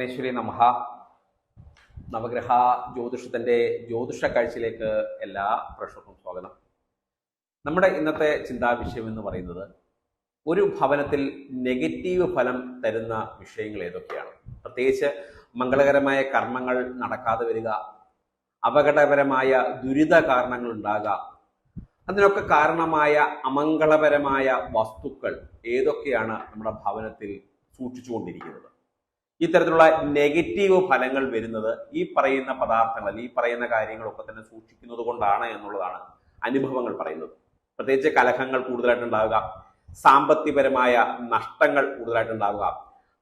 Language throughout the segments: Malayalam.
പരമേശ്വരി നമഹ നവഗ്രഹ ജ്യോതിഷത്തിന്റെ ജ്യോതിഷ കാഴ്ചയിലേക്ക് എല്ലാ പ്രേക്ഷകർക്കും സ്വാഗതം. നമ്മുടെ ഇന്നത്തെ ചിന്താ വിഷയം എന്ന് പറയുന്നത് ഒരു ഭവനത്തിൽ നെഗറ്റീവ് ഫലം തരുന്ന വിഷയങ്ങൾ ഏതൊക്കെയാണ്? പ്രത്യേകിച്ച് മംഗളകരമായ കർമ്മങ്ങൾ നടക്കാതെ വരിക അപകടപരമായ ദുരിത കാരണങ്ങൾ ഉണ്ടാകുക അതിനൊക്കെ കാരണമായ അമംഗളപരമായ വസ്തുക്കൾ ഏതൊക്കെയാണ് നമ്മുടെ ഭവനത്തിൽ സൂക്ഷിച്ചുകൊണ്ടിരിക്കുന്നത്? ഇത്തരത്തിലുള്ള നെഗറ്റീവ് ഫലങ്ങൾ വരുന്നത് ഈ പറയുന്ന പദാർത്ഥങ്ങൾ ഈ പറയുന്ന കാര്യങ്ങളൊക്കെ തന്നെ സൂക്ഷിക്കുന്നത് കൊണ്ടാണ് എന്നുള്ളതാണ് അനുഭവങ്ങൾ പറയുന്നത്. പ്രത്യേകിച്ച് കലഹങ്ങൾ കൂടുതലായിട്ട് ഉണ്ടാവുക സാമ്പത്തികപരമായ നഷ്ടങ്ങൾ കൂടുതലായിട്ട് ഉണ്ടാവുക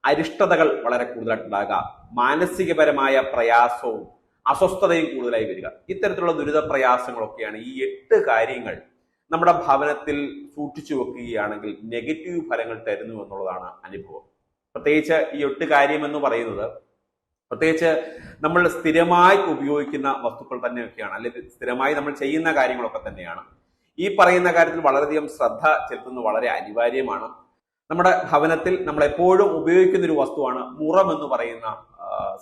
അരിഷ്ടതകൾ വളരെ കൂടുതലായിട്ട് ഉണ്ടാകുക മാനസികപരമായ പ്രയാസവും അസ്വസ്ഥതയും കൂടുതലായി വരിക. ഇത്തരത്തിലുള്ള ദുരിത പ്രയാസങ്ങളൊക്കെയാണ് ഈ എട്ട് കാര്യങ്ങൾ നമ്മുടെ ഭവനത്തിൽ സൂക്ഷിച്ചു വെക്കുകയാണെങ്കിൽ നെഗറ്റീവ് ഫലങ്ങൾ തരുന്നു എന്നുള്ളതാണ് അനുഭവം. പ്രത്യേകിച്ച് ഈ എട്ട് കാര്യം എന്ന് പറയുന്നത് പ്രത്യേകിച്ച് നമ്മൾ സ്ഥിരമായി ഉപയോഗിക്കുന്ന വസ്തുക്കൾ തന്നെയൊക്കെയാണ് അല്ലെങ്കിൽ സ്ഥിരമായി നമ്മൾ ചെയ്യുന്ന കാര്യങ്ങളൊക്കെ തന്നെയാണ്. ഈ പറയുന്ന കാര്യത്തിൽ വളരെയധികം ശ്രദ്ധ ചെലുത്തുന്നത് വളരെ അനിവാര്യമാണ്. നമ്മുടെ ഭവനത്തിൽ നമ്മൾ എപ്പോഴും ഉപയോഗിക്കുന്ന ഒരു വസ്തുവാണ് മുറം എന്ന് പറയുന്ന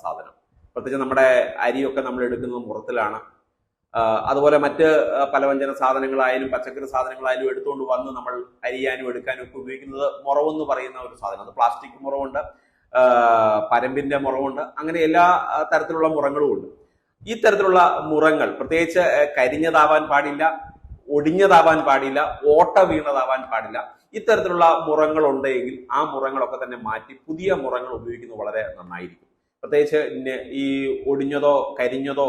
സാധനം. പ്രത്യേകിച്ച് നമ്മുടെ അരിയൊക്കെ നമ്മൾ എടുക്കുന്നത് മുറത്തിലാണ്. അതുപോലെ മറ്റ് പലവ്യഞ്ജന സാധനങ്ങളായാലും പച്ചക്കറി സാധനങ്ങളായാലും എടുത്തുകൊണ്ട് വന്ന് നമ്മൾ അരിയാനും എടുക്കാനും ഒക്കെ ഉപയോഗിക്കുന്നത് മുറവെന്ന് പറയുന്ന ഒരു സാധനം. അത് പ്ലാസ്റ്റിക് മുറവുണ്ട് പരമ്പിന്റെ മുറവുണ്ട് അങ്ങനെ എല്ലാ തരത്തിലുള്ള മുറങ്ങളും ഉണ്ട്. ഈ തരത്തിലുള്ള മുറങ്ങൾ പ്രത്യേകിച്ച് കരിഞ്ഞതാവാൻ പാടില്ല ഒടിഞ്ഞതാവാൻ പാടില്ല ഓട്ട വീണതാവാൻ പാടില്ല ഇത്തരത്തിലുള്ള മുറങ്ങൾ ഉണ്ടെങ്കിൽ ആ മുറങ്ങളൊക്കെ തന്നെ മാറ്റി പുതിയ മുറങ്ങൾ ഉപയോഗിക്കുന്നത് വളരെ നന്നായിരിക്കും. പ്രത്യേകിച്ച് ഈ ഒടിഞ്ഞതോ കരിഞ്ഞതോ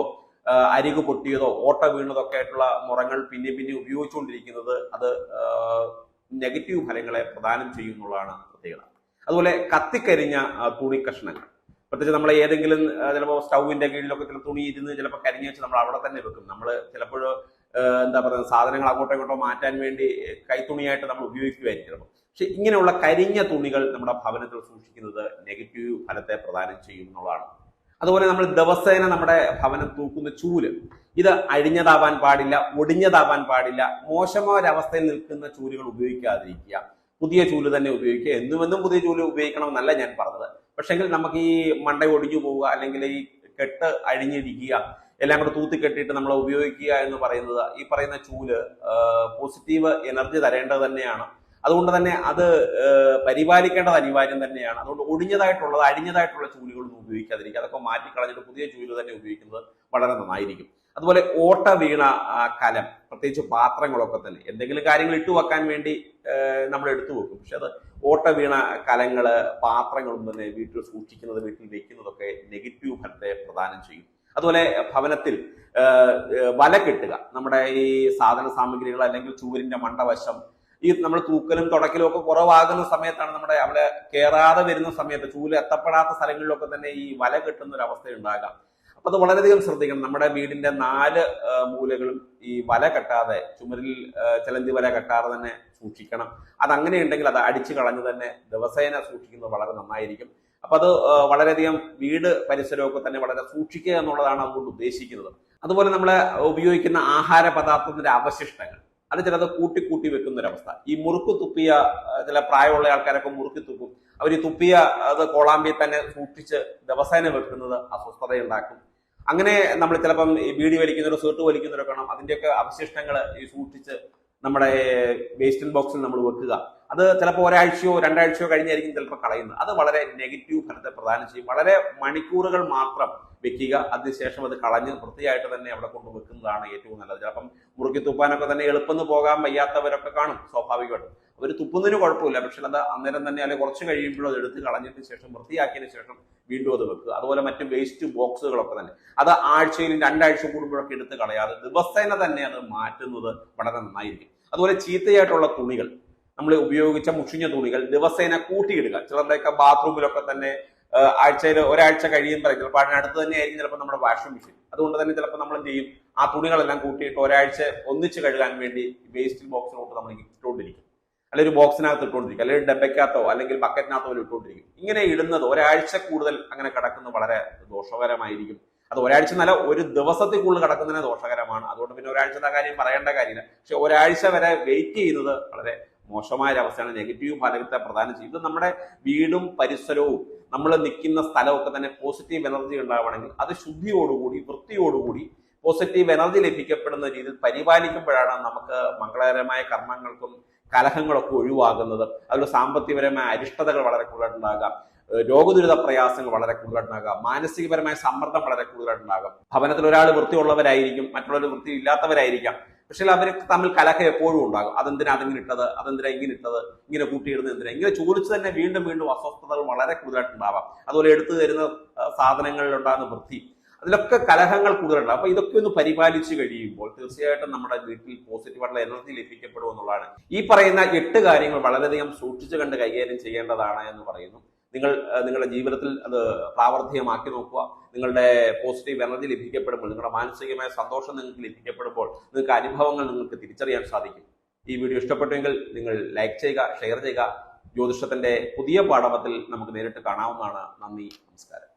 അരികു പൊട്ടിയതോ ഓട്ട വീണതോ ഒക്കെ ആയിട്ടുള്ള മുറങ്ങൾ പിന്നെ പിന്നെ ഉപയോഗിച്ചുകൊണ്ടിരിക്കുന്നത് അത് നെഗറ്റീവ് ഫലങ്ങളെ പ്രദാനം ചെയ്യുന്നുള്ളതാണ് പ്രത്യേകത. അതുപോലെ കത്തിക്കരിഞ്ഞ തുണി കഷ്ണങ്ങൾ പ്രത്യേകിച്ച് നമ്മൾ ഏതെങ്കിലും ചിലപ്പോൾ സ്റ്റൗവിന്റെ കീഴിലൊക്കെ ചില തുണി ഇരുന്ന് ചിലപ്പോൾ കരിഞ്ഞ് വെച്ച് നമ്മൾ അവിടെ തന്നെ വെക്കും. നമ്മൾ ചിലപ്പോൾ എന്താ പറയുക സാധനങ്ങൾ അങ്ങോട്ടോ ഇങ്ങോട്ടോ മാറ്റാൻ വേണ്ടി കൈത്തുണിയായിട്ട് നമ്മൾ ഉപയോഗിക്കുമായിരിക്കും ചിലപ്പോൾ പക്ഷെ ഇങ്ങനെയുള്ള കരിഞ്ഞ തുണികൾ നമ്മുടെ ഭവനത്തിൽ സൂക്ഷിക്കുന്നത് നെഗറ്റീവ് ഫലത്തെ പ്രദാനം ചെയ്യും അതുപോലെ നമ്മൾ ദിവസേന നമ്മുടെ ഭവനം തൂക്കുന്ന ചൂൽ. ഇത് അഴിഞ്ഞതാവാൻ പാടില്ല ഒടിഞ്ഞതാവാൻ പാടില്ല. മോശമായ ഒരവസ്ഥയിൽ നിൽക്കുന്ന ചൂലുകൾ ഉപയോഗിക്കാതിരിക്കുക. പുതിയ ചൂൽ തന്നെ ഉപയോഗിക്കുക. എന്നുമെന്നും പുതിയ ചൂൽ ഉപയോഗിക്കണമെന്നല്ല ഞാൻ പറഞ്ഞത്. പക്ഷെങ്കിൽ നമുക്ക് ഈ മണ്ട ഒടിഞ്ഞു പോവുക അല്ലെങ്കിൽ ഈ കെട്ട് അഴിഞ്ഞിരിക്കുക എല്ലാം കൂടെ തൂത്തി കെട്ടിയിട്ട് നമ്മൾ ഉപയോഗിക്കുക എന്ന് പറയുന്നത് ഈ പറയുന്ന ചൂൽ പോസിറ്റീവ് എനർജി തരേണ്ടത് തന്നെയാണ്. അതുകൊണ്ട് തന്നെ അത് പരിപാലിക്കേണ്ടത് അനിവാര്യം തന്നെയാണ്. അതുകൊണ്ട് ഒടിഞ്ഞതായിട്ടുള്ളത് അഴിഞ്ഞതായിട്ടുള്ള ചൂലുകളൊന്നും ഉപയോഗിക്കാതിരിക്കുക. അതൊക്കെ മാറ്റിക്കളഞ്ഞിട്ട് പുതിയ ചൂൽ തന്നെ ഉപയോഗിക്കുന്നത് വളരെ നന്നായിരിക്കും. അതുപോലെ ഓട്ട വീണ കലം പ്രത്യേകിച്ച് പാത്രങ്ങളൊക്കെ തന്നെ. എന്തെങ്കിലും കാര്യങ്ങൾ ഇട്ടു വെക്കാൻ വേണ്ടി നമ്മൾ എടുത്തു വെക്കും. പക്ഷെ അത് ഓട്ട വീണ കലങ്ങൾ പാത്രങ്ങളും തന്നെ വീട്ടിൽ സൂക്ഷിക്കുന്നത് വീട്ടിൽ വെക്കുന്നതൊക്കെ നെഗറ്റീവ് ഫലത്തെ പ്രദാനം ചെയ്യും. അതുപോലെ ഭവനത്തിൽ വല കെട്ടുക. നമ്മുടെ ഈ സാധന സാമഗ്രികൾ അല്ലെങ്കിൽ ചൂരിന്റെ മണ്ടവശം ഈ നമ്മൾ തൂക്കലും തുടക്കലും ഒക്കെ കുറവാകുന്ന സമയത്താണ് നമ്മുടെ അവിടെ കയറാതെ വരുന്ന സമയത്ത് ചൂൽ എത്തപ്പെടാത്ത സ്ഥലങ്ങളിലൊക്കെ തന്നെ ഈ വല കെട്ടുന്ന ഒരു അവസ്ഥ ഉണ്ടാകാം. അപ്പൊ അത് വളരെയധികം ശ്രദ്ധിക്കണം. നമ്മുടെ വീടിന്റെ നാല് മൂലകളും ഈ വല കെട്ടാതെ ചുമരിൽ ചലന്തി വല കെട്ടാതെ തന്നെ സൂക്ഷിക്കണം. അത് അങ്ങനെ ഉണ്ടെങ്കിൽ അത് അടിച്ചു കളഞ്ഞു തന്നെ ദിവസേന സൂക്ഷിക്കുന്നത് വളരെ നന്നായിരിക്കും. അപ്പൊ അത് വളരെയധികം വീട് പരിസരമൊക്കെ തന്നെ വളരെ സൂക്ഷിക്കുക എന്നുള്ളതാണ് അതുകൊണ്ട് ഉദ്ദേശിക്കുന്നത്. അതുപോലെ നമ്മൾ ഉപയോഗിക്കുന്ന ആഹാര പദാർത്ഥത്തിന്റെ അവശിഷ്ടങ്ങൾ. അത് ചിലത് കൂട്ടി കൂട്ടി വെക്കുന്ന ഒരവസ്ഥ ഈ മുറുക്ക് തുപ്പിയ ചില പ്രായമുള്ള ആൾക്കാരൊക്കെ മുറുക്കി തുപ്പും. അവർ ഈ തുപ്പിയ അത് കോളാമ്പിൽ തന്നെ സൂക്ഷിച്ച് ദിവസേന വെക്കുന്നത് അസ്വസ്ഥതയുണ്ടാക്കും. അങ്ങനെ നമ്മൾ ചിലപ്പം ഈ ബീഡി വലിക്കുന്നവരോ സീർട്ട് വലിക്കുന്നവരോ കാണാം. അതിന്റെയൊക്കെ അവശിഷ്ടങ്ങൾ ഈ സൂക്ഷിച്ച് നമ്മുടെ വേസ്റ്റ് ബോക്സിൽ നമ്മൾ വെക്കുക. അത് ചിലപ്പോൾ ഒരാഴ്ചയോ രണ്ടാഴ്ചയോ കഴിഞ്ഞായിരിക്കും ചിലപ്പോൾ കളയുന്നത്. അത് വളരെ നെഗറ്റീവ് ഫലത്തെ പ്രദാനം ചെയ്യും. വളരെ മണിക്കൂറുകൾ മാത്രം വെക്കുക അതിനുശേഷം അത് കളഞ്ഞ് വൃത്തിയായിട്ട് തന്നെ അവിടെ കൊണ്ട് വെക്കുന്നതാണ് ഏറ്റവും നല്ലത്. ചിലപ്പം മുറുക്കി തുപ്പാനൊക്കെ തന്നെ എളുപ്പം പോകാൻ വയ്യാത്തവരൊക്കെ കാണും സ്വാഭാവികമായിട്ടും. അവർ തുപ്പുന്നതിന് കുഴപ്പമില്ല പക്ഷെ അത് അന്നേരം തന്നെ അല്ലെങ്കിൽ കുറച്ച് കഴിയുമ്പോൾ അത് എടുത്ത് കളഞ്ഞതിന് ശേഷം വൃത്തിയാക്കിയതിന് ശേഷം വീണ്ടും അത് വെക്കുക. അതുപോലെ മറ്റ് വേസ്റ്റ് ബോക്സുകളൊക്കെ തന്നെ. അത് ആഴ്ചയിൽ രണ്ടാഴ്ച കൂടുമ്പോഴൊക്കെ എടുത്ത് കളയാതെ ദിവസേന തന്നെ അത് മാറ്റുന്നത് വളരെ നന്നായിരിക്കും. അതുപോലെ ചീത്തയായിട്ടുള്ള തുണികൾ. നമ്മൾ ഉപയോഗിച്ച മുഷിഞ്ഞ തുണികൾ ദിവസേന കൂട്ടിയിടുക. ചിലരുടെയൊക്കെ ബാത്റൂമിലൊക്കെ തന്നെ ആഴ്ചയിൽ ഒരാഴ്ച കഴിയുമ്പോൾ ചിലപ്പോൾ അതിനടുത്ത് തന്നെ ആയിരിക്കും ചിലപ്പോൾ നമ്മുടെ വാഷിംഗ് മെഷീൻ. അതുകൊണ്ട് തന്നെ ചിലപ്പോൾ നമ്മൾ ചെയ്യും? ആ തുണികളെല്ലാം കൂട്ടിയിട്ട് ഒരാഴ്ച ഒന്നിച്ച് കഴുകാൻ വേണ്ടി വേസ്റ്റ് ബോക്സിലോട്ട് നമ്മൾ ഇട്ടുകൊണ്ടിരിക്കും. അല്ലെങ്കിൽ ഒരു ബോക്സിനകത്ത് ഇട്ടുകൊണ്ടിരിക്കും. അല്ലെങ്കിൽ ഡബയ്ക്കകത്തോ അല്ലെങ്കിൽ ബക്കറ്റിനകത്തോ ഇട്ടുകൊണ്ടിരിക്കും. ഇങ്ങനെ ഇടുന്നത് ഒരാഴ്ച കൂടുതൽ അങ്ങനെ കിടക്കുന്നത് വളരെ ദോഷകരമായിരിക്കും. അത് ഒരാഴ്ച നല്ല ഒരു ദിവസത്തിൽ കൂടുതൽ കിടക്കുന്നതിന് ദോഷകരമാണ്. അതുകൊണ്ട് പിന്നെ ഒരാഴ്ചത്തെ കാര്യം? പറയേണ്ട കാര്യമില്ല. പക്ഷെ ഒരാഴ്ച വരെ വെയിറ്റ് ചെയ്യുന്നത് വളരെ മോശമായ ഒരു അവസ്ഥയാണ്. നെഗറ്റീവ് ഫലത്തെ പ്രധാനം ചെയ്യും. നമ്മുടെ വീടും പരിസരവും നമ്മൾ നിൽക്കുന്ന സ്ഥലമൊക്കെ തന്നെ പോസിറ്റീവ് എനർജി ഉണ്ടാവണമെങ്കിൽ അത് ശുദ്ധിയോടുകൂടി വൃത്തിയോടുകൂടി പോസിറ്റീവ് എനർജി ലഭിക്കപ്പെടുന്ന രീതിയിൽ പരിപാലിക്കുമ്പോഴാണ് നമുക്ക് മംഗളകരമായ കർമ്മങ്ങൾക്കും കലഹങ്ങളൊക്കെ ഒഴിവാകുന്നത്. അതുപോലെ സാമ്പത്തികപരമായ അരിഷ്ടതകൾ വളരെ കൂടുതലുണ്ടാകാം. രോഗദുരിത പ്രയാസങ്ങൾ വളരെ കൂടുതലുണ്ടാകാം. മാനസികപരമായ സമ്മർദ്ദം വളരെ കൂടുതലുണ്ടാകാം. ഭവനത്തിൽ ഒരാൾ വൃത്തിയുള്ളവരായിരിക്കും മറ്റുള്ളവർ വൃത്തി ഇല്ലാത്തവരായിരിക്കാം പക്ഷേ അവർ തമ്മിൽ കലഹം എപ്പോഴും ഉണ്ടാകും. അതെന്തിനാ അതിങ്ങനെ ഇട്ടത്? അതെന്തിനാ ഇങ്ങനെ ഇട്ടത്? ഇങ്ങനെ കൂട്ടിയിടുന്നത് എന്തിനാ? ഇങ്ങനെ ചോദിച്ചു തന്നെ വീണ്ടും വീണ്ടും അസ്വസ്ഥതകൾ വളരെ കൂടുതലായിട്ടുണ്ടാവാം അതുപോലെ എടുത്തു തരുന്ന സാധനങ്ങളിൽ ഉണ്ടാകുന്ന വൃത്തി. അതിലൊക്കെ കലഹങ്ങൾ കൂടുതലുണ്ടാകും അപ്പൊ ഇതൊക്കെ ഒന്ന് പരിപാലിച്ചു കഴിയുമ്പോൾ തീർച്ചയായിട്ടും നമ്മുടെ വീട്ടിൽ പോസിറ്റീവായിട്ടുള്ള എനർജി ലഭിക്കപ്പെടും എന്നുള്ളതാണ്. ഈ പറയുന്ന എട്ട് കാര്യങ്ങൾ വളരെയധികം സൂക്ഷിച്ചു കണ്ട് കൈകാര്യം ചെയ്യേണ്ടതാണ് എന്ന് പറയുന്നു. നിങ്ങൾ നിങ്ങളുടെ ജീവിതത്തിൽ അത് പ്രാവർത്തികമാക്കി നോക്കുക. നിങ്ങളുടെ പോസിറ്റീവ് എനർജി ലഭിക്കപ്പെടുമ്പോൾ നിങ്ങളുടെ മാനസികമായ സന്തോഷം നിങ്ങൾക്ക് ലഭിക്കപ്പെടുമ്പോൾ നിങ്ങൾക്ക് അനുഭവങ്ങൾ നിങ്ങൾക്ക് തിരിച്ചറിയാൻ സാധിക്കും. ഈ വീഡിയോ ഇഷ്ടപ്പെട്ടുവെങ്കിൽ നിങ്ങൾ ലൈക്ക് ചെയ്യുക ഷെയർ ചെയ്യുക. ജ്യോതിഷത്തിന്റെ പുതിയ പാഠവത്തിൽ നമുക്ക് നേരിട്ട് കാണാവുന്നതാണ്. നന്ദി നമസ്കാരം.